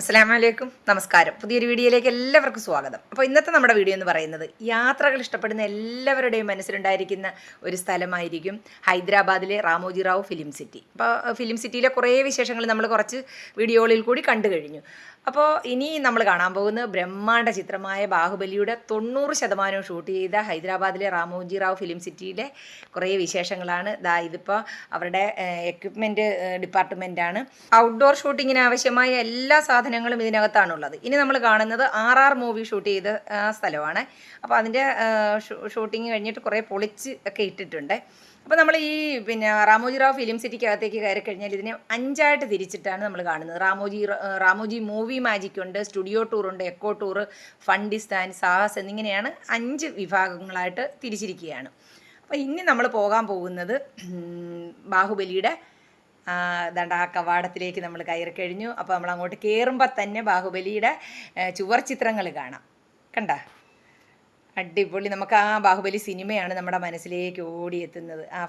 അസ്സാം വലൈക്കും നമസ്കാരം. പുതിയൊരു വീഡിയോയിലേക്ക് എല്ലാവർക്കും സ്വാഗതം. അപ്പോൾ ഇന്നത്തെ നമ്മുടെ വീഡിയോ എന്ന് പറയുന്നത് യാത്രകൾ ഇഷ്ടപ്പെടുന്ന എല്ലാവരുടെയും മനസ്സിലുണ്ടായിരിക്കുന്ന ഒരു സ്ഥലമായിരിക്കും ഹൈദരാബാദിലെ റാമോജി റാവു ഫിലിം സിറ്റി. അപ്പോൾ ഫിലിം സിറ്റിയിലെ കുറേ വിശേഷങ്ങൾ നമ്മൾ കുറച്ച് വീഡിയോകളിൽ കൂടി കണ്ടു കഴിഞ്ഞു. അപ്പോൾ ഇനി നമ്മൾ കാണാൻ പോകുന്നത് ബ്രഹ്മാണ്ഡ ചിത്രമായ ബാഹുബലിയുടെ തൊണ്ണൂറ് ശതമാനവും ഷൂട്ട് ചെയ്ത ഹൈദരാബാദിലെ റാമോജി റാവു ഫിലിം സിറ്റിയിലെ കുറേ വിശേഷങ്ങളാണ്. ദാ ഇതിപ്പോൾ അവരുടെ എക്വിപ്മെന്റ് ഡിപ്പാർട്ട്മെന്റാണ് ഔട്ട്ഡോർ ഷൂട്ടിങ്ങിന് ആവശ്യമായ എല്ലാ സാധനങ്ങളും ഇതിനകത്താണുള്ളത്. ഇനി നമ്മൾ കാണുന്നത് ആർ ആർ മൂവി ഷൂട്ട് ചെയ്ത സ്ഥലമാണ്. അപ്പോൾ അതിന്റെ ഷൂട്ടിങ് കഴിഞ്ഞിട്ട് കുറേ പൊളിച്ച് ഒക്കെ ഇട്ടിട്ടുണ്ട്. അപ്പോൾ നമ്മൾ ഈ പിന്നെ റാമോജി റാവു ഫിലിം സിറ്റിക്കകത്തേക്ക് കയറി കഴിഞ്ഞാൽ ഇതിനെ അഞ്ചായിട്ട് തിരിച്ചിട്ടാണ് നമ്മൾ കാണുന്നത്. റാമോജി റാമോജി മൂവി മാജിക് ഉണ്ട് സ്റ്റുഡിയോ ടൂർ ഉണ്ട് എക്കോ ടൂർ ഫണ്ടിസ്ഥാൻ സാഹസ് എന്നിങ്ങനെയാണ് അഞ്ച് വിഭാഗങ്ങളായിട്ട് തിരിച്ചിരിക്കുകയാണ്. അപ്പോൾ ഇനി നമ്മൾ പോകാൻ പോകുന്നത് ബാഹുബലിയുടെ ദണ്ട ആ കവാടത്തിലേക്ക് നമ്മൾ കയറി കഴിഞ്ഞു. അപ്പോൾ നമ്മൾ അങ്ങോട്ട് കയറുമ്പോൾ തന്നെ ബാഹുബലിയുടെ ചുവർ ചിത്രങ്ങൾ കാണാം. കണ്ട? അടിപൊളി. നമുക്ക് ആ ബാഹുബലി സിനിമയാണ് നമ്മുടെ മനസ്സിലേക്ക് ഓടിയെത്തുന്നത്. ആ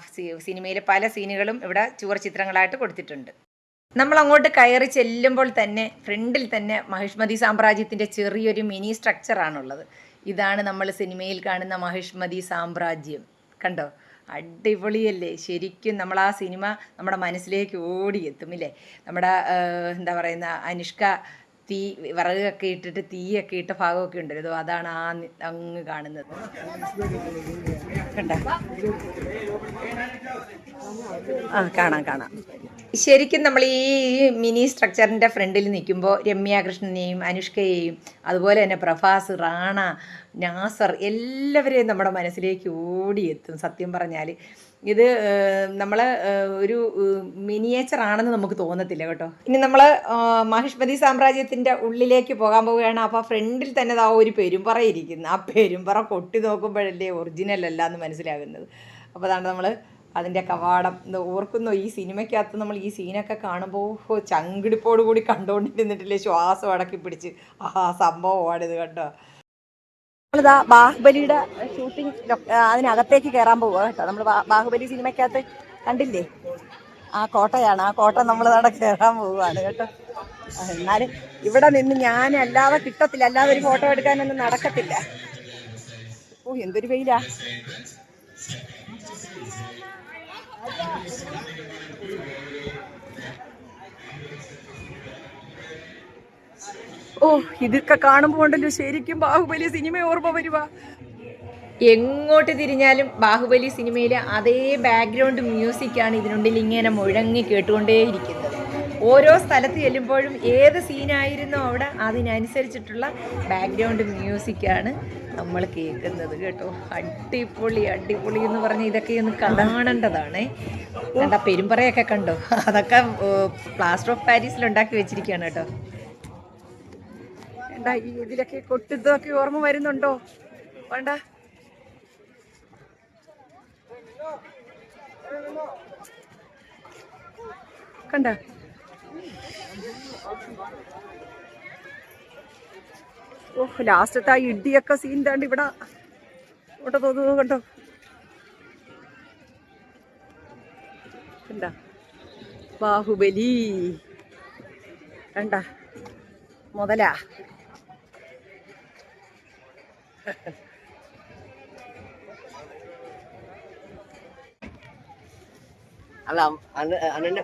സിനിമയിലെ പല സീനുകളും ഇവിടെ ചുവർ ചിത്രങ്ങളായിട്ട് കൊടുത്തിട്ടുണ്ട്. നമ്മൾ അങ്ങോട്ട് കയറി ചെല്ലുമ്പോൾ തന്നെ ഫ്രണ്ടിൽ തന്നെ മഹിഷ്മതി സാമ്രാജ്യത്തിന്റെ ചെറിയൊരു മിനി സ്ട്രക്ചറാണുള്ളത് ഇതാണ് നമ്മൾ സിനിമയിൽ കാണുന്ന മഹിഷ്മതി സാമ്രാജ്യം. കണ്ടോ? അടിപൊളിയല്ലേ? ശരിക്കും നമ്മൾ ആ സിനിമ നമ്മുടെ മനസ്സിലേക്ക് ഓടിയെത്തും ഇല്ലേ? നമ്മുടെ എന്താ പറയുന്ന അനുഷ്ക തീ വിറകൊക്കെ ഇട്ടിട്ട് തീയൊക്കെ ഇട്ട ഭാഗമൊക്കെ ഉണ്ടല്ലോ. അതാണ് ആ അങ്ങ് കാണുന്നത്. ആ കാണാം കാണാം. ശരിക്കും നമ്മൾ ഈ മിനി സ്ട്രക്ചറിന്റെ ഫ്രണ്ടിൽ നിൽക്കുമ്പോൾ രമ്യാകൃഷ്ണനെയും അനുഷ്കയെയും അതുപോലെ തന്നെ പ്രഭാസ് റാണ നാസർ എല്ലാവരെയും നമ്മുടെ മനസ്സിലേക്ക് ഓടിയെത്തും. സത്യം പറഞ്ഞാൽ ഇത് നമ്മൾ ഒരു മിനിയേച്ചർ ആണെന്ന് നമുക്ക് തോന്നത്തില്ല കേട്ടോ. ഇനി നമ്മൾ മഹിഷ്മതി സാമ്രാജ്യത്തിന്റെ ഉള്ളിലേക്ക് പോകാൻ പോവുകയാണ്. അപ്പോൾ ഫ്രണ്ടിൽ തന്നെ ആ ഒരു പെരുമ്പറ ഇരിക്കുന്നു. ആ പെരുമ്പറ കൊട്ടി നോക്കുമ്പോഴല്ലേ ഒറിജിനൽ അല്ല എന്ന് മനസ്സിലാകുന്നത്. അപ്പോൾ അതാണ് നമ്മൾ അതിന്റെ കവാടം. ഓർക്കുന്നു ഈ സിനിമയ്ക്കകത്ത് നമ്മൾ ഈ സീനൊക്കെ കാണുമ്പോൾ ചങ്കിടിപ്പോടുകൂടി ചങ്കിടിപ്പോട് കൂടി കണ്ടുകൊണ്ടിരുന്നിട്ടില്ലേ ശ്വാസം അടക്കി പിടിച്ച് ആ സംഭവമാണിത് കേട്ടോ നമ്മളിതാ ബാഹുബലിയുടെ ഷൂട്ടിംഗ് അതിനകത്തേക്ക് കയറാൻ പോവുക കേട്ടോ. നമ്മൾ ബാഹുബലി സിനിമയ്ക്കകത്ത് കണ്ടില്ലേ? ആ കോട്ടയാണ്. ആ കോട്ട നമ്മൾ അവിടെ കയറാൻ പോവുകയാണ് കേട്ടോ. എന്നാലും ഇവിടെ നിന്ന് ഞാൻ അല്ലാതെ കിട്ടത്തില്ല. അല്ലാതെ ഒരു ഫോട്ടോ എടുക്കാനൊന്നും നടക്കത്തില്ല. ഓ എന്തൊരു വെയിലാ. ഓ ഇതൊക്കെ കാണുമ്പോൾ ഉണ്ടല്ലോ ശരിക്കും ബാഹുബലി സിനിമ ഓർമ്മ വരുവാ. എങ്ങോട്ട് തിരിഞ്ഞാലും ബാഹുബലി സിനിമയിലെ അതേ ബാക്ക്ഗ്രൗണ്ട് മ്യൂസിക്കാണ് ഇതിനുള്ളിൽ ഇങ്ങനെ മുഴങ്ങി കേട്ടുകൊണ്ടേയിരിക്കുന്നത്. ഓരോ സ്ഥലത്ത് ചെല്ലുമ്പോഴും ഏത് സീനായിരുന്നോ അവിടെ അതിനനുസരിച്ചിട്ടുള്ള ബാക്ക്ഗ്രൗണ്ട് മ്യൂസിക്കാണ് നമ്മൾ കേൾക്കുന്നത് കേട്ടോ. അടിപൊളി അടിപൊളി എന്ന് പറഞ്ഞ് ഇതൊക്കെ ഒന്ന് കാണേണ്ടതാണേ. കണ്ട പെരുമ്പറയൊക്കെ കണ്ടോ? അതൊക്കെ പ്ലാസ്റ്റർ ഓഫ് പാരീസിൽ ഉണ്ടാക്കി വെച്ചിരിക്കുകയാണ് കേട്ടോ. എന്താ ഈ ഇതിലൊക്കെ കൊട്ടിതൊക്കെ ഓർമ്മ വരുന്നുണ്ടോ? വേണ്ട. കണ്ട. ഓഹ് ലാസ്റ്റത്തെ ആ ഇടിയൊക്കെ സീൻ താണ്ട് ഇവിടെ. ഇവിടെ തോന്നുന്നു കണ്ടോ? കണ്ട. ബാഹുബലി. കണ്ട. മുതലാ. അല്ല അണ്ണന്റെ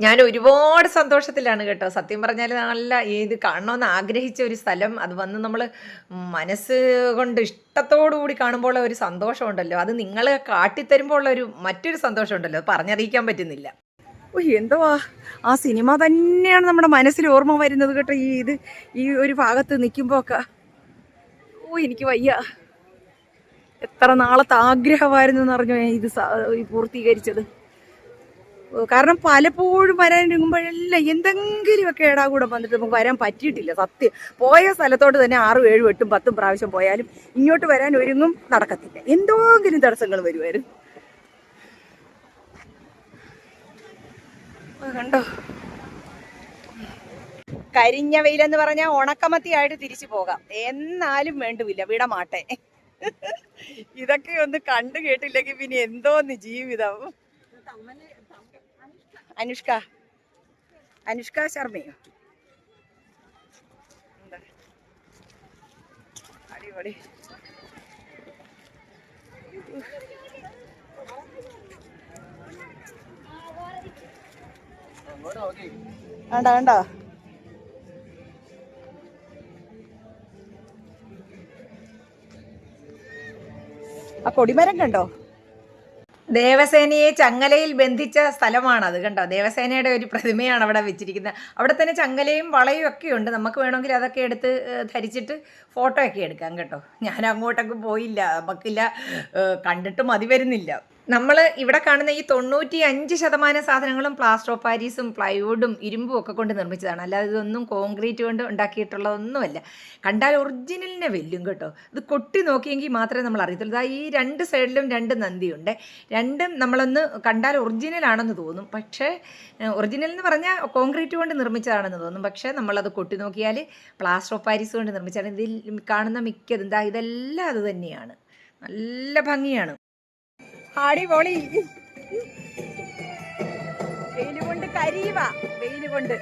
ഞാൻ ഒരുപാട് സന്തോഷത്തിലാണ് കേട്ടോ. സത്യം പറഞ്ഞാൽ നല്ല ഇത് കാണണമെന്ന് ആഗ്രഹിച്ച ഒരു സ്ഥലം. അത് വന്ന് നമ്മൾ മനസ്സ് കൊണ്ട് ഇഷ്ടത്തോടു കൂടി കാണുമ്പോൾ ഒരു സന്തോഷമുണ്ടല്ലോ. അത് നിങ്ങൾ കാട്ടിത്തരുമ്പോൾ ഉള്ള ഒരു മറ്റൊരു സന്തോഷമുണ്ടല്ലോ. അത് പറഞ്ഞറിയിക്കാൻ പറ്റുന്നില്ല. ഓ എന്തുവാ? ആ സിനിമ തന്നെയാണ് നമ്മുടെ മനസ്സിൽ ഓർമ്മ വരുന്നത് കേട്ടോ. ഈ ഇത് ഈ ഒരു ഭാഗത്ത് നിൽക്കുമ്പോൾ ഒക്കെ ഓ എനിക്ക് വയ്യ. എത്ര നാളത്തെ ആഗ്രഹമായിരുന്നു എന്ന് പറഞ്ഞു ഇത് പൂർത്തീകരിച്ചത്. കാരണം പലപ്പോഴും വരാനിരിക്കുമ്പോഴെല്ലാം എന്തെങ്കിലുമൊക്കെ ഏടാകൂടെ വന്നിട്ട് നമുക്ക് വരാൻ പറ്റിയിട്ടില്ല. സത്യം. പോയ സ്ഥലത്തോട്ട് തന്നെ ആറും ഏഴും എട്ടും പത്തും പ്രാവശ്യം പോയാലും ഇങ്ങോട്ട് വരാൻ ഒരുങ്ങും നടക്കത്തില്ല. എന്തെങ്കിലും തടസ്സങ്ങൾ വരുമായിരുന്നു. കണ്ടോ? കരിഞ്ഞ വെയിലെന്ന് പറഞ്ഞാൽ ഉണക്കമത്തിയായിട്ട് തിരിച്ചു പോകാം. എന്നാലും വേണ്ടുമില്ല വിടമാട്ടെ. ഇതൊക്കെ ഒന്ന് കണ്ടു കേട്ടില്ലെങ്കിൽ പിന്നെ എന്തോന്ന് ജീവിതം. അനുഷ്ക അനുഷ്ക ശർമ്മയോ? അടിപൊളി. വേണ്ട വേണ്ട. ആ കൊടിമരം കണ്ടോ? ദേവസേനയെ ചങ്ങലയിൽ ബന്ധിച്ച സ്ഥലമാണ് സ്ഥലമാണത് കണ്ടോ? ദേവസേനയുടെ ഒരു പ്രതിമയാണ് അവിടെ വെച്ചിരിക്കുന്നത്. അവിടെ തന്നെ ചങ്ങലയും വളയും ഒക്കെ ഉണ്ട്. നമുക്ക് വേണമെങ്കിൽ അതൊക്കെ എടുത്ത് ധരിച്ചിട്ട് ഫോട്ടോ ഒക്കെ എടുക്കാം കേട്ടോ. ഞാൻ അങ്ങോട്ടൊക്കെ പോയില്ല. നമുക്കില്ല കണ്ടിട്ട് മതി വരുന്നില്ല. നമ്മൾ ഇവിടെ കാണുന്ന ഈ തൊണ്ണൂറ്റി അഞ്ച് ശതമാനം സാധനങ്ങളും പ്ലാസ്റ്റർ ഓഫ് പാരീസും പ്ലൈവുഡും ഇരുമ്പും ഒക്കെ കൊണ്ട് നിർമ്മിച്ചതാണ്. അല്ലാതെ ഇതൊന്നും കോൺക്രീറ്റ് കൊണ്ട് ഉണ്ടാക്കിയിട്ടുള്ളതൊന്നുമല്ല. കണ്ടാൽ ഒറിജിനലിനെ വെല്ലും കേട്ടോ. ഇത് കൊട്ടി നോക്കിയെങ്കിൽ മാത്രമേ നമ്മൾ അറിയത്തുള്ളൂ. ഈ രണ്ട് സൈഡിലും രണ്ട് നന്ദിയുണ്ട്. രണ്ടും നമ്മളൊന്ന് കണ്ടാൽ ഒറിജിനലാണെന്ന് തോന്നും. പക്ഷേ ഒറിജിനൽ എന്ന് പറഞ്ഞാൽ കോൺക്രീറ്റ് കൊണ്ട് നിർമ്മിച്ചതാണെന്ന് തോന്നും. പക്ഷേ നമ്മളത് കൊട്ടി നോക്കിയാൽ പ്ലാസ്റ്റർ ഓഫ് പാരീസ് കൊണ്ട് നിർമ്മിച്ചതാണ്. ഇതിൽ കാണുന്ന മിക്കതും ദാ ഇതെല്ലാം അത് തന്നെയാണ്. നല്ല ഭംഗിയാണ്. അടിപൊളി. വെയിൽ കൊണ്ട് കരിയുക വെയിൽ കൊണ്ട്.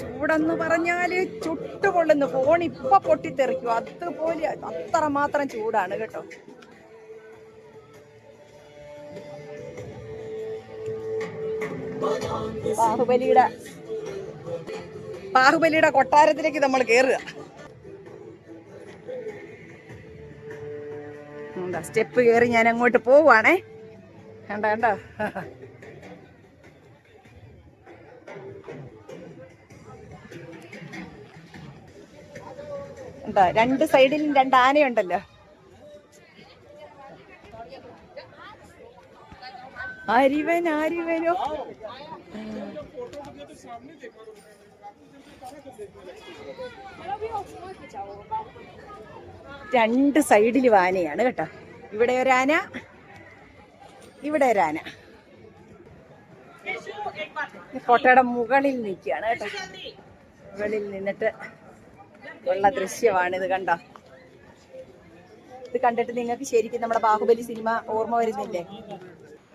ചൂടെന്ന് പറഞ്ഞാൽ ചുട്ടുപൊള്ളുന്നു. ഫോൺ ഇപ്പൊ പൊട്ടിത്തെറിക്കും. അതുപോലെ അത്ര മാത്രം ചൂടാണ് കേട്ടോ. ബാഹുബലിയുടെ ബാഹുബലിയുടെ കൊട്ടാരത്തിലേക്ക് നമ്മൾ കയറുക സ്റ്റെപ്പ് കയറി ഞാൻ അങ്ങോട്ട് പോവുകയാണേ കണ്ട കണ്ട? രണ്ട് സൈഡിലും രണ്ട് ആനയുണ്ടല്ലോ. ആരിവൻ ആരിവനോ? രണ്ട് സൈഡിൽ വാനയാണ് കേട്ടോ. ഇവിടെ ഒരാന ഇവിടെ ഒരാന ഈ കോട്ടയുടെ മുകളിൽ നിൽക്കുകയാണ് കേട്ടോ. മുകളിൽ നിന്നിട്ട് ഉള്ള ദൃശ്യമാണിത് കണ്ടോ? ഇത് കണ്ടിട്ട് നിങ്ങൾക്ക് ശരിക്കും നമ്മുടെ ബാഹുബലി സിനിമ ഓർമ്മ വരുന്നില്ലേ?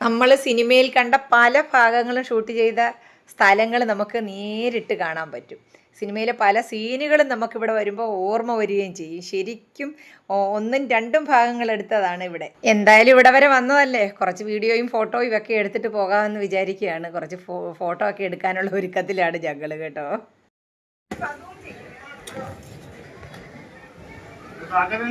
നമ്മൾ സിനിമയിൽ കണ്ട പല ഭാഗങ്ങളും ഷൂട്ട് ചെയ്ത സ്ഥലങ്ങൾ നമുക്ക് നേരിട്ട് കാണാൻ പറ്റും. സിനിമയിലെ പല സീനുകളും നമുക്കിവിടെ വരുമ്പോൾ ഓർമ്മ വരികയും ചെയ്യും. ശരിക്കും ഒന്നും രണ്ടും ഭാഗങ്ങൾ എടുത്തതാണ് ഇവിടെ. എന്തായാലും ഇവിടെ വരെ വന്നതല്ലേ? കുറച്ച് വീഡിയോയും ഫോട്ടോയും ഒക്കെ എടുത്തിട്ട് പോകാമെന്ന് വിചാരിക്കുകയാണ്. കുറച്ച് ഫോട്ടോ ഒക്കെ എടുക്കാനുള്ള ഒരുക്കത്തിലാണ് ഞങ്ങൾ കേട്ടോ. അങ്ങനെ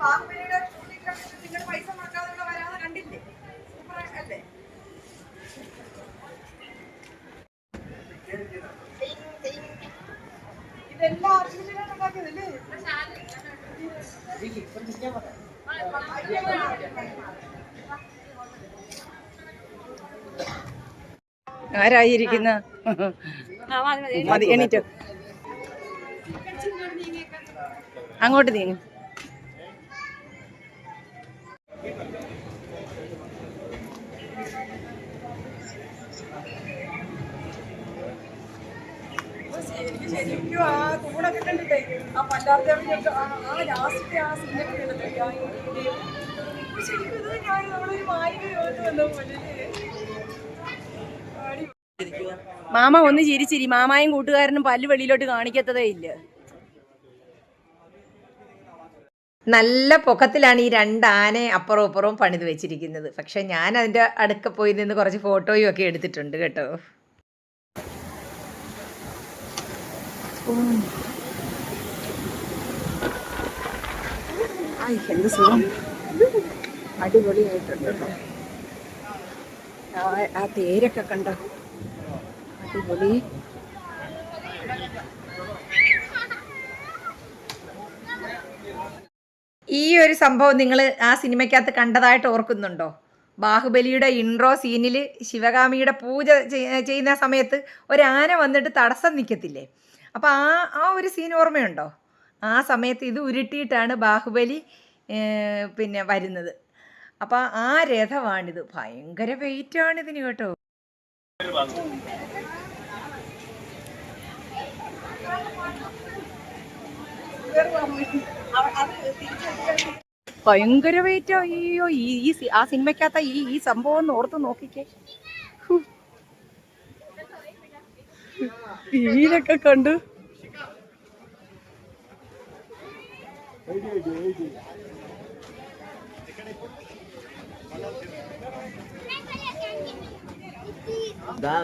ബാഹുബലിയുടെ ഷൂട്ടിംഗ് നിങ്ങൾ പൈസ മുടക്കാതെ വരാതെ കണ്ടില്ലേ? സൂപ്പർ അല്ലേ? ഇതെല്ലാം ആർട്ടിഫിഷ്യലാണ് ഉണ്ടാക്കിയതല്ലേ ആരായിരിക്കുന്ന? മതി എണീറ്റോ. അങ്ങോട്ട് നീങ്ങും. ആ ആ ആ ആ സീനൊക്കെ വന്ന പോലെ മാമ ഒന്ന് ചിരിച്ചിരി. മാമായും കൂട്ടുകാരനും പല്ല് വെളിയിലോട്ട് കാണിക്കത്തതേ ഇല്ല. നല്ല പൊക്കത്തിലാണ് ഈ രണ്ട് ആനയെ അപ്പുറവും പണിത് വെച്ചിരിക്കുന്നത്. പക്ഷെ ഞാൻ അതിന്റെ അടുക്ക പോയി നിന്ന് കുറച്ച് ഫോട്ടോയും ഒക്കെ എടുത്തിട്ടുണ്ട് കേട്ടോ. അടിപൊളിയായിട്ടുണ്ട് ആ തേരൊക്കെ കണ്ടോ? അടിപൊളി. ഈ ഒരു സംഭവം നിങ്ങൾ ആ സിനിമയ്ക്കകത്ത് കണ്ടതായിട്ട് ഓർക്കുന്നുണ്ടോ? ബാഹുബലിയുടെ ഇൻട്രോ സീനിൽ ശിവകാമിയുടെ പൂജ ചെയ്യുന്ന സമയത്ത് ഒരാന വന്നിട്ട് തടസ്സം നിൽക്കത്തില്ലേ അപ്പോൾ ആ ആ ഒരു സീൻ ഓർമ്മയുണ്ടോ? ആ സമയത്ത് ഇത് ഉരുട്ടിയിട്ടാണ് ബാഹുബലി പിന്നെ വരുന്നത്. അപ്പോൾ ആ രഥമാണിത്. ഭയങ്കര വെയിറ്റാണിതിന് കേട്ടോ. ഭയങ്കര വെയിറ്റ് അയ്യോ ഈ ആ സിനിമയ്ക്കകത്ത ഈ ഈ സംഭവം ഒന്ന് ഓർത്ത് നോക്കിക്കേ. ടിവിയിലൊക്കെ കണ്ടു.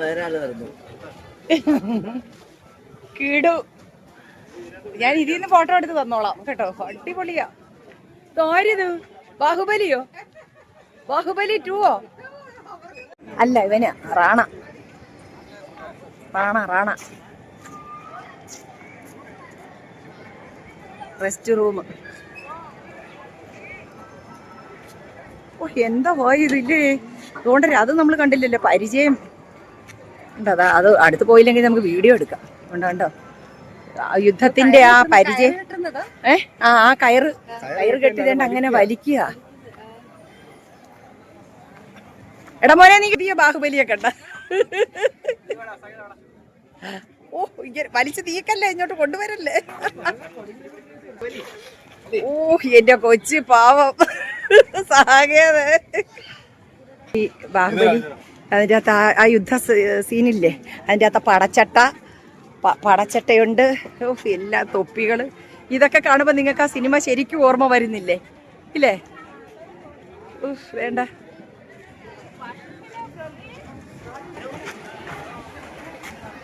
വേറെ ആൾ വരുന്നു. കീടു. ഞാൻ ഇതിൽ നിന്ന് ഫോട്ടോ എടുത്ത് തന്നോളാം. കേട്ടോ? അടിപൊളിയാ. തോരത് ബാഹുബലിയോ? ബാഹുബലി ടൂവോ അല്ല ഇവന് റാണ. റാണ റാണ. റെസ്റ്റ് റൂം ഓ എന്താ പോയി ഇതില്ലേ അതുകൊണ്ട് അത് നമ്മൾ കണ്ടില്ലല്ലോ പരിചയം. ഉണ്ടോ അതാ അത് അടുത്ത് പോയില്ലെങ്കിൽ നമുക്ക് വീഡിയോ എടുക്കാം. ഉണ്ടോ ഉണ്ടോ യുദ്ധത്തിന്റെ ആ പരിചയം. ഏ? ആ ആ കയറ് കയറ് കെട്ടിട്ട് അങ്ങനെ വലിക്കുക. എടാ മോനെ നീ കിട്ടിയ ബാഹുബലിയൊക്കെ കണ്ട. ഓ വലിച്ചു തീക്കല്ലേ ഇങ്ങോട്ട് കൊണ്ടുവരല്ലേ? ഓ എന്റെ കൊച്ചു പാവം. സാകേത് ഈ ബാഹുബലി അതിന്റെ അകത്ത് ആ- യുദ്ധ സീനില്ലേ? അതിന്റെ അകത്ത് പടച്ചട്ട പടച്ചട്ടയുണ്ട്. എല്ലാ തൊപ്പികൾ ഇതൊക്കെ കാണുമ്പോൾ നിങ്ങൾക്ക് ആ സിനിമ ശരിക്കും ഓർമ്മ വരുന്നില്ലേ? ഇല്ലേ? വേണ്ട.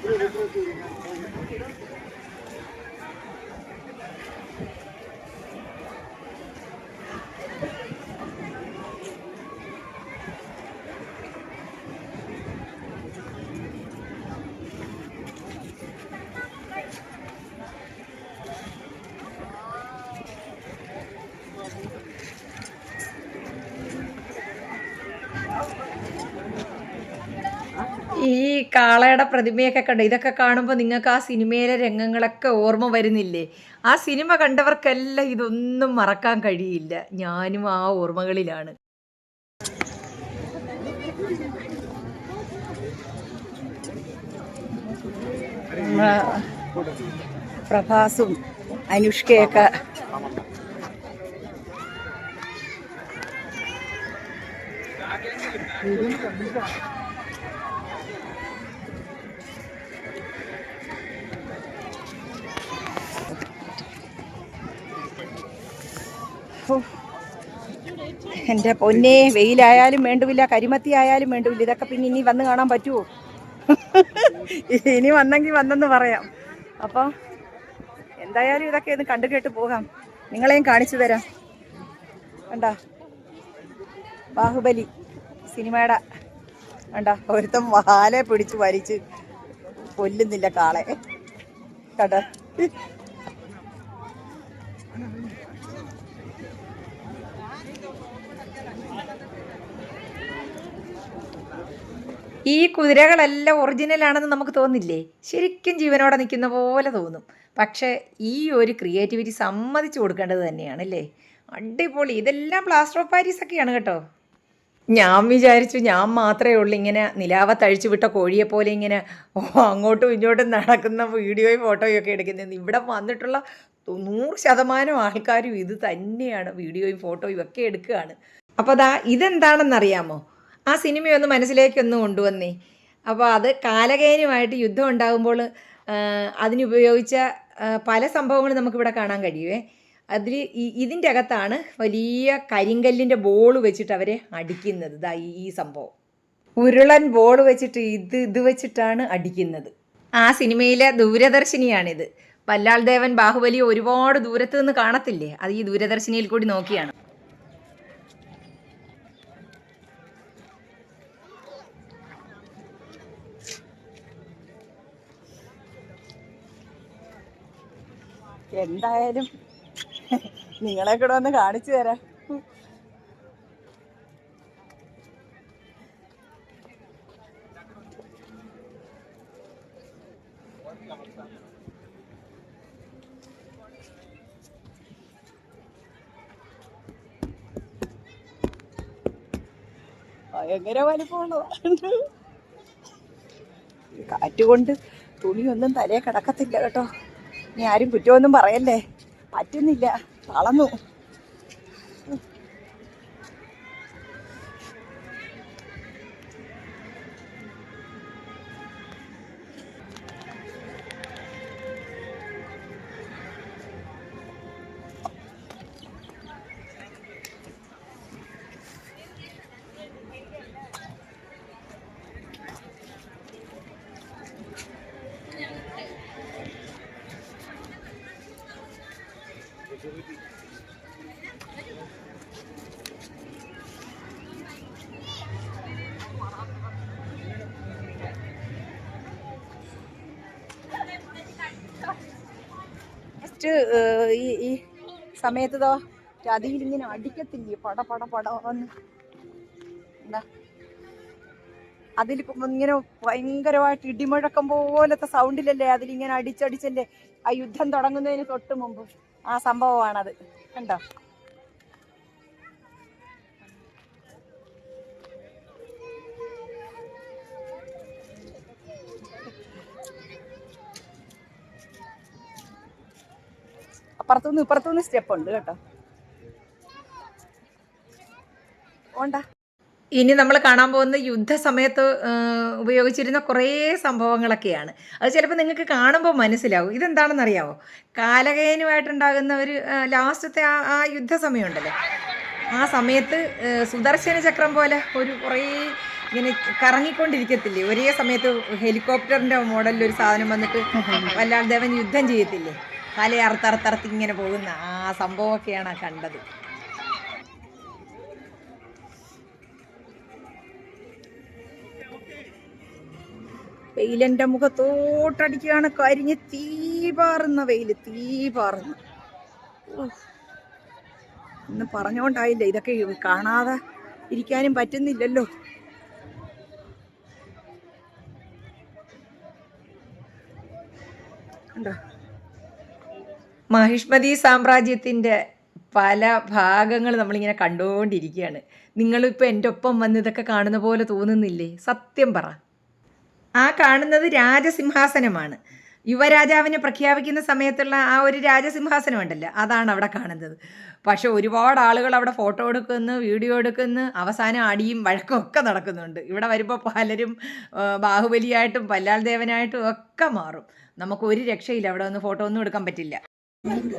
ഈ കാളയുടെ പ്രതിമയൊക്കെ കണ്ട്. ഇതൊക്കെ കാണുമ്പോൾ നിങ്ങൾക്ക് ആ സിനിമയിലെ രംഗങ്ങളൊക്കെ ഓർമ്മ വരുന്നില്ലേ? ആ സിനിമ കണ്ടവർക്കെല്ലാം ഇതൊന്നും മറക്കാൻ കഴിയില്ല. ഞാനും ആ ഓർമ്മകളിലാണ്. പ്രഭാസും അനുഷ്കയൊക്കെ ഹോ. എന്റെ പൊന്നെ വെയിലായാലും വേണ്ടുമില്ല കരിമത്തി ആയാലും വേണ്ടുമില്ല ഇതൊക്കെ പിന്നെ ഇനി വന്ന് കാണാൻ പറ്റുമോ ഇനി വന്നെങ്കിൽ വന്നെന്ന് പറയാം. അപ്പോൾ എന്തായാലും ഇതൊക്കെ ഒന്ന് കണ്ടു കേട്ട് പോകാം. നിങ്ങളെയും കാണിച്ചു തരാം. കണ്ടാ? ബാഹുബലി സിനിമയുടെ വേണ്ട ഒരുത്തം വാലെ പിടിച്ച് വലിച്ച് കൊല്ലുന്നില്ല കാളെ. കണ്ട? ഈ കുതിരകളെല്ലാം ഒറിജിനൽ ആണെന്ന് നമുക്ക് തോന്നില്ലേ? ശരിക്കും ജീവനോടെ നിൽക്കുന്ന പോലെ തോന്നും. പക്ഷേ ഈ ഒരു ക്രിയേറ്റിവിറ്റി സമ്മതിച്ചു കൊടുക്കേണ്ടത് തന്നെയാണ് അല്ലേ? അടിപൊളി. ഇതെല്ലാം പ്ലാസ്റ്റർ ഓഫ് പാരീസ് ഒക്കെയാണ് കേട്ടോ. ഞാൻ വിചാരിച്ചു ഞാൻ മാത്രമേ ഉള്ളൂ ഇങ്ങനെ നിലാവ നിലാവത്തഴിച്ചു വിട്ട കോഴിയെ പോലെ ഇങ്ങനെ ഓ അങ്ങോട്ടും ഇങ്ങോട്ടും നടക്കുന്ന വീഡിയോയും ഫോട്ടോയും ഒക്കെ എടുക്കുന്നത്. ഇവിടെ വന്നിട്ടുള്ള നൂറ് ശതമാനം ആൾക്കാരും ഇത് തന്നെയാണ്. വീഡിയോയും ഫോട്ടോയും ഒക്കെ എടുക്കുകയാണ്. അപ്പോൾ അതാ ഇതെന്താണെന്നറിയാമോ? ആ സിനിമയൊന്ന് മനസ്സിലേക്കൊന്ന് കൊണ്ടുവന്നേ. അപ്പോൾ അത് കാലകേനുമായിട്ട് യുദ്ധം ഉണ്ടാകുമ്പോൾ അതിനുപയോഗിച്ച പല സംഭവങ്ങളും നമുക്കിവിടെ കാണാൻ കഴിയുമേ അതിൽ ഇതിന്റെ അകത്താണ് വലിയ കരിങ്കല്ലിന്റെ ബോൾ വെച്ചിട്ട് അവരെ അടിക്കുന്നത്. ഇതാ ഈ സംഭവം. ഉരുളൻ ബോൾ വെച്ചിട്ട് ഇത് ഇത് വെച്ചിട്ടാണ് അടിക്കുന്നത്. ആ സിനിമയിലെ ദൂരദർശിനിയാണിത്. പല്ലാൾ ദേവൻ ബാഹുബലി ഒരുപാട് ദൂരത്ത് നിന്ന് കാണത്തില്ലേ? അത് ഈ ദൂരദർശിനിയിൽ കൂടി നോക്കിയാണ്. എന്തായാലും നിങ്ങളെ കൂടെ ഒന്ന് കാണിച്ചു തരാം. എങ്ങനെ വലിപ്പമുള്ളതാണ് കാറ്റുകൊണ്ട് തുണിയൊന്നും തലയെ കിടക്കത്തില്ല കേട്ടോ. ഇനി ആരും കുറ്റമൊന്നും പറയല്ലേ? പറ്റുന്നില്ല. തളർന്നു സമയത്ത് ദോ ചതിയിൽ ഇങ്ങനെ അടിക്കത്തില്ലേ? പട പട പട വന്ന് എന്താ? അതിൽ ഇങ്ങനെ ഭയങ്കരമായിട്ട് ഇടിമുഴക്കം പോലത്തെ സൗണ്ടിലല്ലേ അതിലിങ്ങനെ അടിച്ചടിച്ചല്ലേ ആ യുദ്ധം തുടങ്ങുന്നതിന് തൊട്ട് മുമ്പ് ആ സംഭവമാണത്. കണ്ടോ? അപ്പുറത്തുനിന്ന് ഇപ്പുറത്തുനിന്ന് സ്റ്റെപ്പ് ഉണ്ട് കേട്ടോ. ഓണ്ടാ ഇനി നമ്മൾ കാണാൻ പോകുന്ന യുദ്ധസമയത്ത് സമയത്ത് ഉപയോഗിച്ചിരുന്ന കുറേ സംഭവങ്ങളൊക്കെയാണ്. അത് ചിലപ്പോൾ നിങ്ങൾക്ക് കാണുമ്പോൾ മനസ്സിലാവും. ഇതെന്താണെന്നറിയാവോ? കാലകേനുമായിട്ടുണ്ടാകുന്ന ഒരു ലാസ്റ്റത്തെ ആ ആ യുദ്ധസമയം ഉണ്ടല്ലോ ആ സമയത്ത് സുദർശന ചക്രം പോലെ ഒരു കുറേ ഇങ്ങനെ കറങ്ങിക്കൊണ്ടിരിക്കത്തില്ലേ? ഒരേ സമയത്ത് ഹെലികോപ്റ്ററിന്റെ മോഡലിൽ ഒരു സാധനം വന്നിട്ട് വല്ലാതെ യുദ്ധം ചെയ്യത്തില്ലേ? തല അറുത്തറുത്തറുത്ത് ഇങ്ങനെ പോകുന്ന ആ സംഭവമൊക്കെയാണ് കണ്ടത്. വെയിലെന്റെ മുഖത്തോട്ടടിക്കുകയാണ്. കരിഞ്ഞ് തീ പാറുന്ന വെയിൽ തീ പാറുന്ന. ഇന്ന് പറഞ്ഞോണ്ടായില്ല ഇതൊക്കെ കാണാതെ ഇരിക്കാനും പറ്റുന്നില്ലല്ലോ. കണ്ടോ? മഹിഷ്മതി സാമ്രാജ്യത്തിന്റെ പല ഭാഗങ്ങൾ നമ്മളിങ്ങനെ കണ്ടുകൊണ്ടിരിക്കുകയാണ് നിങ്ങളിപ്പോൾ എന്റെ ഒപ്പം വന്ന് ഇതൊക്കെ കാണുന്ന പോലെ തോന്നുന്നില്ലേ? സത്യം പറ. ആ കാണുന്നത് രാജസിംഹാസനമാണ്. യുവരാജാവിനെ പ്രഖ്യാപിക്കുന്ന സമയത്തുള്ള ആ ഒരു രാജസിംഹാസനം ഉണ്ടല്ലോ അതാണ് അവിടെ കാണുന്നത്. പക്ഷേ ഒരുപാട് ആളുകൾ അവിടെ ഫോട്ടോ എടുക്കുന്നു വീഡിയോ എടുക്കുന്നു അവസാനം അടിയും വഴക്കും ഒക്കെ നടക്കുന്നുണ്ട്. ഇവിടെ വരുമ്പോൾ പലരും ബാഹുബലിയായിട്ടും പല്ലാൽ ദേവനായിട്ടും ഒക്കെ മാറും. നമുക്ക് ഒരു രക്ഷയില്ല അവിടെ ഒന്ന് ഫോട്ടോ ഒന്നും എടുക്കാൻ പറ്റില്ല.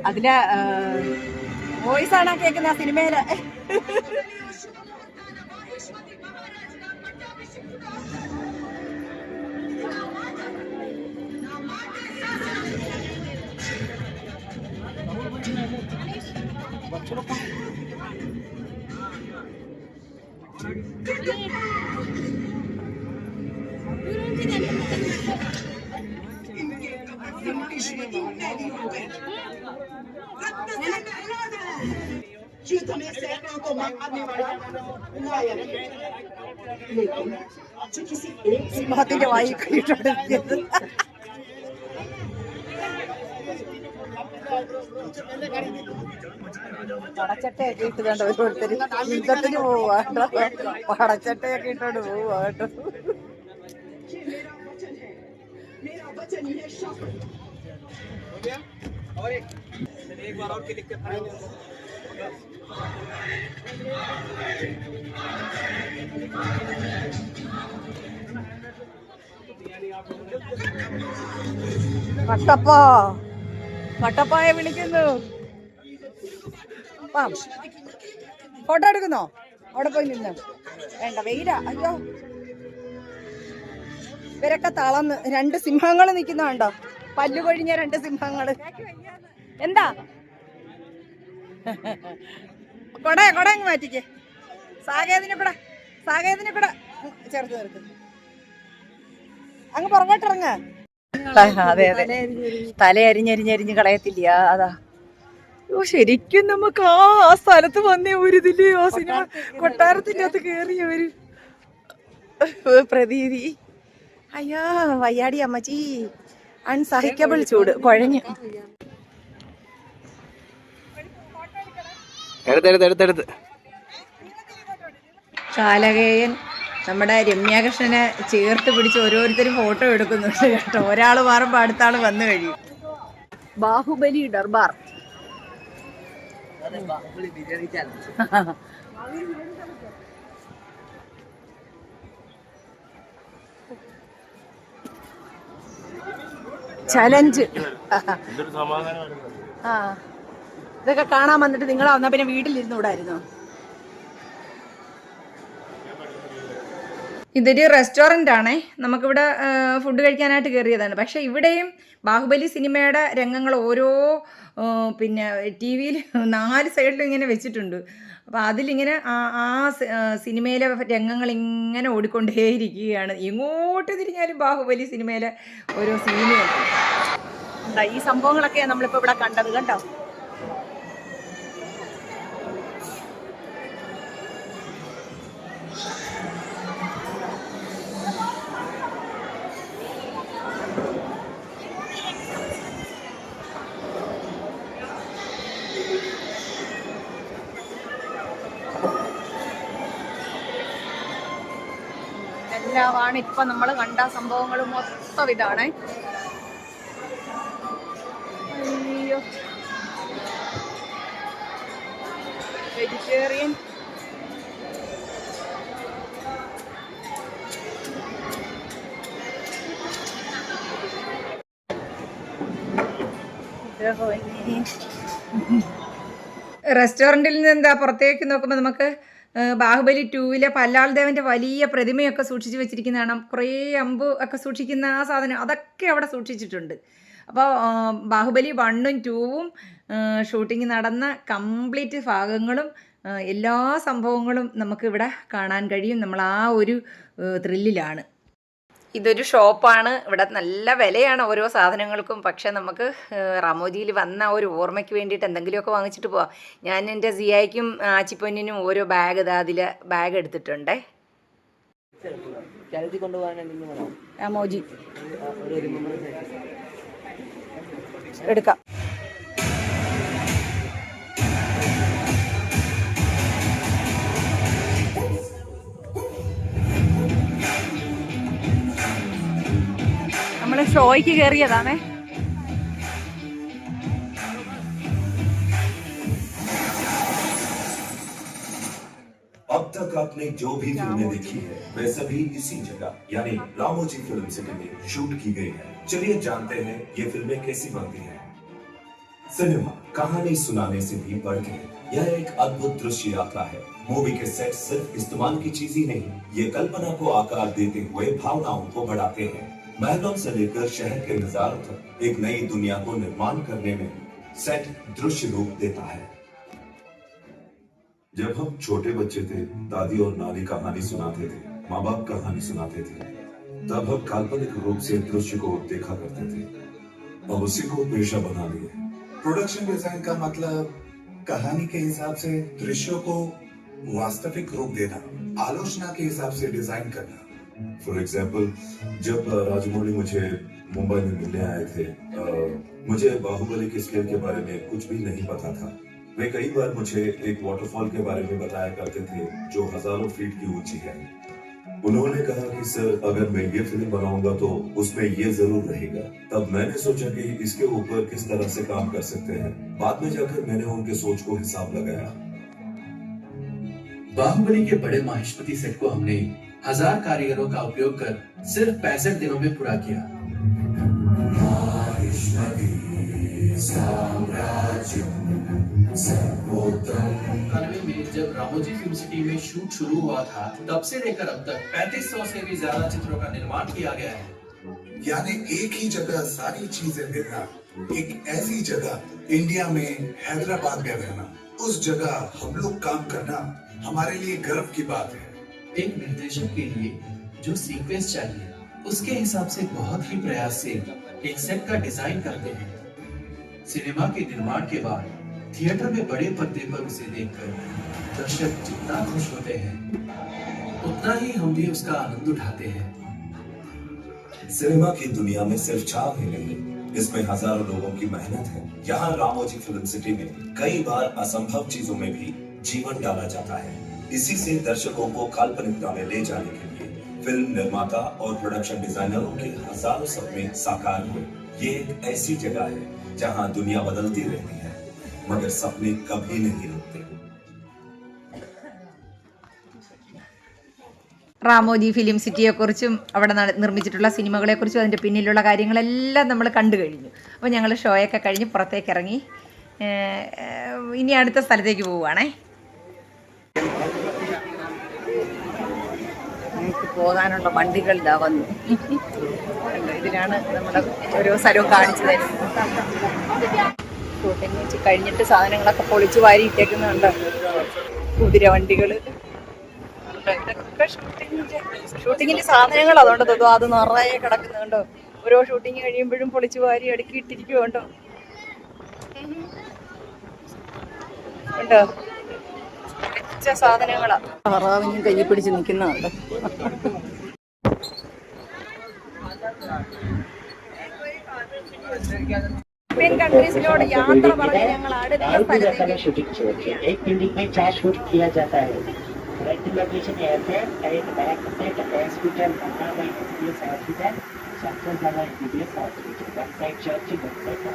അതിലെ വോയിസ് ആണ് കേൾക്കുന്ന ആ സിനിമയിൽ. युद्ध में सैकड़ों को मार मारने वाला हुआ है लेकिन जो किसी एक से സിംഹത്തിന്റെ വായി കൈയിട്ടുണ്ട് പടച്ചട്ടയൊക്കെ ഇട്ട് കണ്ട ഓരോരുത്തർ യുദ്ധത്തിന് പോവാ കേട്ടോ പടച്ചട്ടയൊക്കെ ഇട്ടോണ്ട് പോവാ കേട്ടോ मेरा वचन है शस्त्र കട്ടപ്പ കട്ടപ്പായെ വിളിക്കുന്നു വാം. ഫോട്ടോ എടുക്കുന്നോ അവിടെ പോയി നിന്ന് വേണ്ട വെയില അയ്യോ ഇവരൊക്കെ തളന്ന് രണ്ട് സിംഹങ്ങൾ നിൽക്കുന്ന കണ്ടോ പല്ലു കൊഴിഞ്ഞ രണ്ട് സിംഹങ്ങള് എന്താ കൊട കൊട അങ്ങ് മാറ്റിക്കേ. സാകേതിനെ കൂടെ സാകേതിനെ കൂടെ ചേർത്ത് ചേർത്ത് അങ്ങ് പുറകോട്ടിറങ്ങ അതെ അതെ. തല അരിഞ്ഞരിഞ്ഞരിഞ്ഞ് കളയത്തില്ല അതാ. ഓ ശരിക്കും നമുക്ക് ആ ആ സ്ഥലത്ത് വന്നേ ഒരു ഇതിൽ ആ സിനിമ കൊട്ടാരത്തിന്റെ അകത്ത് കേറിയവര്. പ്രതീതി. അയ്യാ വയ്യാടി അമ്മച്ചി. അൺസഹിക്കബിൾ ചൂട് കുഴഞ്ഞു. എടുത്തെടുത്ത് എടുത്തെടുത്ത് കാലകേയൻ നമ്മുടെ രമ്യാകൃഷ്ണനെ ചേർത്ത് പിടിച്ച് ഓരോരുത്തരും ഫോട്ടോ എടുക്കുന്നുണ്ട് കേട്ടോ. ഒരാൾ മാറുമ്പോൾ അടുത്ത വന്നു കഴിയും. ബാഹുബലി ഡർബാർ ചലഞ്ച്. ആ. ഇതൊക്കെ കാണാൻ വന്നിട്ട് നിങ്ങൾ വന്നാ പിന്നെ വീട്ടിലിരുന്നൂടായിരുന്നോ ഇതൊരു റെസ്റ്റോറന്റ് ആണേ. നമുക്കിവിടെ ഫുഡ് കഴിക്കാനായിട്ട് കയറിയതാണ് പക്ഷേ ഇവിടെയും ബാഹുബലി സിനിമയുടെ രംഗങ്ങൾ ഓരോ പിന്നെ ടി വിയിൽ നാല് സൈഡിലും ഇങ്ങനെ വെച്ചിട്ടുണ്ട്. അപ്പോൾ അതിലിങ്ങനെ ആ ആ സിനിമയിലെ രംഗങ്ങൾ ഇങ്ങനെ ഓടിക്കൊണ്ടേയിരിക്കുകയാണ്. എങ്ങോട്ട് തിരിഞ്ഞാലും ബാഹുബലി സിനിമയിലെ ഓരോ സീനുകൾ ഈ സംഭവങ്ങളൊക്കെയാണ് നമ്മളിപ്പോൾ ഇവിടെ കണ്ടത് കണ്ടോ? എല്ലാമാണ് ഇപ്പൊ നമ്മൾ കണ്ട സംഭവങ്ങൾ മൊത്തം ഇതാണ്. അയ്യോ. വെജിറ്റേറിയൻ റെസ്റ്റോറന്റിൽ നിന്ന് എന്താ പുറത്തേക്ക് നോക്കുമ്പോൾ നമുക്ക്? ബാഹുബലി ടൂവിലെ പല്ലാൾ ദേവന്റെ വലിയ പ്രതിമയൊക്കെ സൂക്ഷിച്ച് വെച്ചിരിക്കുന്നതാണ് കുറേ അമ്പ് ഒക്കെ സൂക്ഷിക്കുന്ന ആ സാധനം അതൊക്കെ അവിടെ സൂക്ഷിച്ചിട്ടുണ്ട്. അപ്പോൾ ബാഹുബലി വണ്ണും ടൂവും ഷൂട്ടിംഗ് നടന്ന കംപ്ലീറ്റ് ഭാഗങ്ങളും എല്ലാ സംഭവങ്ങളും നമുക്കിവിടെ കാണാൻ കഴിയും. നമ്മൾ ആ ഒരു ത്രില്ലിലാണ് ഇതൊരു ഷോപ്പാണ്. ഇവിടെ നല്ല വിലയാണ് ഓരോ സാധനങ്ങൾക്കും. പക്ഷേ നമുക്ക് റമോജിയിൽ വന്ന ഒരു ഓർമ്മയ്ക്ക് വേണ്ടിയിട്ട് എന്തെങ്കിലുമൊക്കെ വാങ്ങിച്ചിട്ട് പോവാം. ഞാൻ എന്റെ സിയായിക്കും ആച്ചിപ്പൊന്നിനും ഓരോ ബാഗ് ഇതാ അതിൽ ബാഗ് എടുത്തിട്ടുണ്ടേ. എടുക്കാം. നമ്മള് ഷോയ്ക്ക് കയറിയതാണേ अब तक आपने जो भी फिल्में देखी है वे सभी इसी जगह यानी रामोजी फिल्म सिटी में शूट की गई है चलिए जानते हैं ये फिल्में कैसी बनती हैं सिनेमा कहानी सुनाने से भी बढ़ के है। यह एक अद्भुत दृश्य यात्रा है मूवी के सेट सिर्फ इस्तेमाल की चीज ही नहीं ये कल्पना को आकार देते हुए भावनाओं को बढ़ाते हैं महलों से लेकर शहर के नजारों तक एक नई दुनिया को निर्माण करने में सेट दृश्य रूप देता है। जब हम छोटे बच्चे थे, दादी और नानी कहानी सुनाते थे माँ बाप कहानी सुनाते थे, तब हम काल्पनिक रूप से दृश्य को देखा करते थे। अब उसी को पेशा बना लिए। प्रोडक्शन डिज़ाइन का मतलब कहानी के हिसाब से दृश्यों को वास्तविक रूप देना, आलोचना के हिसाब से डिज़ाइन करना। फॉर एग्ज़ाम्पल जब राजमौली मुझे मुंबई में मिलने आए थे अ, मुझे बाहुबली के स्केल के बारे में कुछ भी नहीं पता था। वे कई बार मुझे एक वाटरफॉल के बारे में बताया करते थे जो हज़ारों फीट की ऊँची है। उन्होंने कहा कि सर अगर मैं ये फ़िल्म बनाऊँगा तो उसमें ये ज़रूर रहेगा। तब मैंने सोचा कि इसके ऊपर किस तरह से काम कर सकते हैं। बाद में जाकर मैंने उनके सोच को हिसाब लगाया। बाहुबली के बड़े माहिष्मती सेट को हमने हज़ार कारीगरों का उपयोग कर सिर्फ़ पैंसठ दिनों में पूरा किया। जब रामोजी फ़िल्म सिटी में शूट शुरू हुआ था, तब से लेकर अब तक 3500 से भी ज़्यादा चित्रों का निर्माण किया गया है। यानी एक ही जगह सारी चीज़ें मिलना, एक ऐसी जगह इंडिया में हैदराबाद में रहना, उस जगह हम लोग काम करना हमारे लिए गर्व की बात है। एक निर्देशक के लिए जो सीक्वेंस चाहिए, उसके हिसाब से बहुत ही प्रयास से एक सेट का डिज़ाइन करते हैं। सिनेमा के निर्माण के बाद थिएटर में बड़े पर्दे पर उसे देखकर दर्शक जितना खुश होते हैं, उतना ही हम भी उसका आनंद उठाते हैं। सिनेमा की दुनिया में सिर्फ़ छाप ही नहीं, इसमें हज़ारों लोगों की मेहनत है। यहाँ रामोजी फ़िल्म सिटी में कई बार असंभव चीज़ों में भी जीवन डाला जाता है। इसी से दर्शकों को काल्पनिकता में ले जाने के लिए फिल्म निर्माता और प्रोडक्शन डिजाइनरों के हजारों सपने साकार हुए ये एक ऐसी जगह है जहां दुनिया बदलती रहती है मगर सपने कभी नहीं रुकते റാമോജി ഫിലിം സിറ്റിയെക്കുറിച്ചും അവിടെ നട- നിർമ്മിച്ചിട്ടുള്ള സിനിമകളെക്കുറിച്ചും അതിൻ്റെ പിന്നിലുള്ള കാര്യങ്ങളെല്ലാം നമ്മൾ കണ്ടു കഴിഞ്ഞു അപ്പോൾ ഞങ്ങൾ ഷോയൊക്കെ കഴിഞ്ഞ് പുറത്തേക്ക് ഇറങ്ങി ഏഹ്, ഏഹ്, ഇനി അടുത്ത സ്ഥലത്തേക്ക് പോവുകയാണേ നമുക്ക് പോകാനുള്ള വണ്ടികൾ ഇതാ വന്നു ഇതിലാണ് നമ്മുടെ ഓരോ സ്ഥലവും കാണിച്ചു തരുന്നത്. കഴിഞ്ഞിട്ട് സാധനങ്ങളൊക്കെ പൊളിച്ച് വാരി ഇട്ടേക്കുന്നുണ്ട് കുതിര ഷൂട്ടിങ്ങിന്റെ ഷൂട്ടിങ്ങിന്റെ സാധനങ്ങൾ അതുകൊണ്ട് തോന്നും അത് നിറയെ കിടക്കുന്നുണ്ടോ. ഓരോ ഷൂട്ടിങ് കഴിയുമ്പോഴും പൊളിച്ച് വാരി അടുക്കി ഇട്ടിരിക്കുന്നുണ്ടോ ഉണ്ടോ മികച്ച സാധനങ്ങളാ താറാവിനും കയ്യിൽ പിടിച്ച് നിൽക്കുന്നുണ്ട് യൂറോപ്യൻ കൺട്രീസിലോട് യാത്ര പറഞ്ഞ് ഞങ്ങൾ അടുത്ത സ്ഥലത്തേക്ക് शूटिंग शुरू की एक बिल्डिंग में चार शूट किया जाता है रेंटल लोकेशन एयरपोर्ट एक बैक सेट हॉस्पिटल महामारी एमबीबीएस हॉस्पिटल सेंट्रल जगह MBBS hospital one side church one side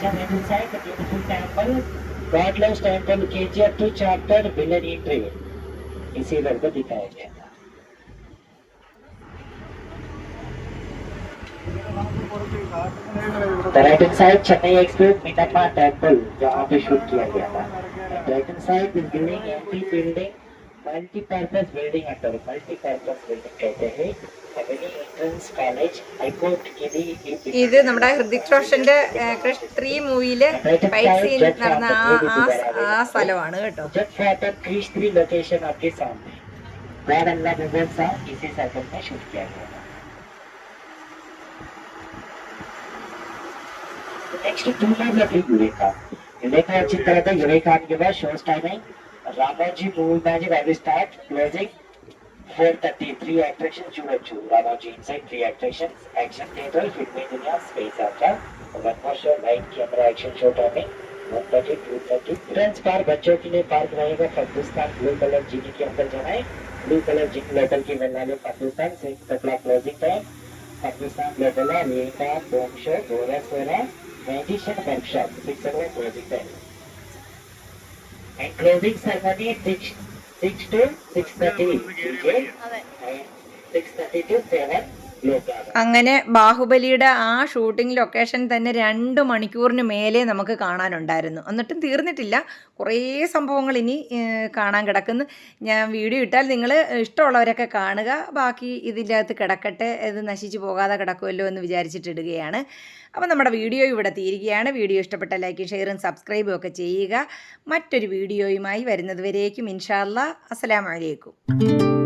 जब middle side the Buttler stand K G F two chapter villain in train इसी दर को दिखाया गया था। द साइड चेन्नई एक्सप्रेस मिनपा टेंपल जहाँ पे शूट किया गया था। Right side is building anti building multipurpose building under multipurpose building कहते हैं। Avenue Entrance College High Court के लिए ये building ഇത് നമ്മുടെ ഹൃതിക് റോഷന്റെ ഏഹ്, ക്രിഷ് ത്രീ മൂവിയിലെ ഫൈറ്റ് സീൻ നടന്ന ആ ആ ആ സ്ഥലമാണ് കേട്ടോ जब फाटक क्रिश थ्री लोकेशन आपके सामने God Allah Mubarak साहब इसी सर्कल में शूट किया गया था नेक्स्ट टू लाइन लगी यूरेका यूरेका अच्छी तरह से यूरेका के बाद show timing Ramoji movie magic I will start closing Here the T 3 attractions you have choose. One was inside 3 attractions, action theater, film engineer, space after, one more show, light camera action show timing, one बजे two बजे friends car बच्चों के लिए park रहेगा Pakistan blue colour जिनी के अंदर जाना है ब्लू कलर जिन लेवल के वेलाले पाकिस्तान से supply closing time Pakistan level है रेटा बॉम शो दो हज़ार सोलह medicine workshop six closing time and closing ceremony six 6 to 6.30 okay Six thirty-two. to 7 അങ്ങനെ ബാഹുബലിയുടെ ആ ഷൂട്ടിംഗ് ലൊക്കേഷൻ തന്നെ രണ്ട് മണിക്കൂറിന് മേലെ നമുക്ക് കാണാനുണ്ടായിരുന്നു. എന്നിട്ടും തീർന്നിട്ടില്ല. കുറേ സംഭവങ്ങൾ ഇനി കാണാൻ കിടക്കുന്നു. ഞാൻ വീഡിയോ ഇട്ടാൽ നിങ്ങൾ ഇഷ്ടമുള്ളവരൊക്കെ കാണുക. ബാക്കി ഇതിന്റെ അകത്ത് കിടക്കട്ടെ. ഇത് നശിച്ചു പോകാതെ കിടക്കുമല്ലോ എന്ന് വിചാരിച്ചിട്ടിടുകയാണ്. അപ്പോൾ നമ്മുടെ വീഡിയോ ഇവിടെ തീരുകയാണ്. വീഡിയോ ഇഷ്ടപ്പെട്ട ലൈക്കും ഷെയറും സബ്സ്ക്രൈബും ഒക്കെ ചെയ്യുക. മറ്റൊരു വീഡിയോയുമായി വരുന്നതുവരേക്കും ഇൻഷാല്ല ഇൻഷാല്ല അസ്സലാമലൈക്കും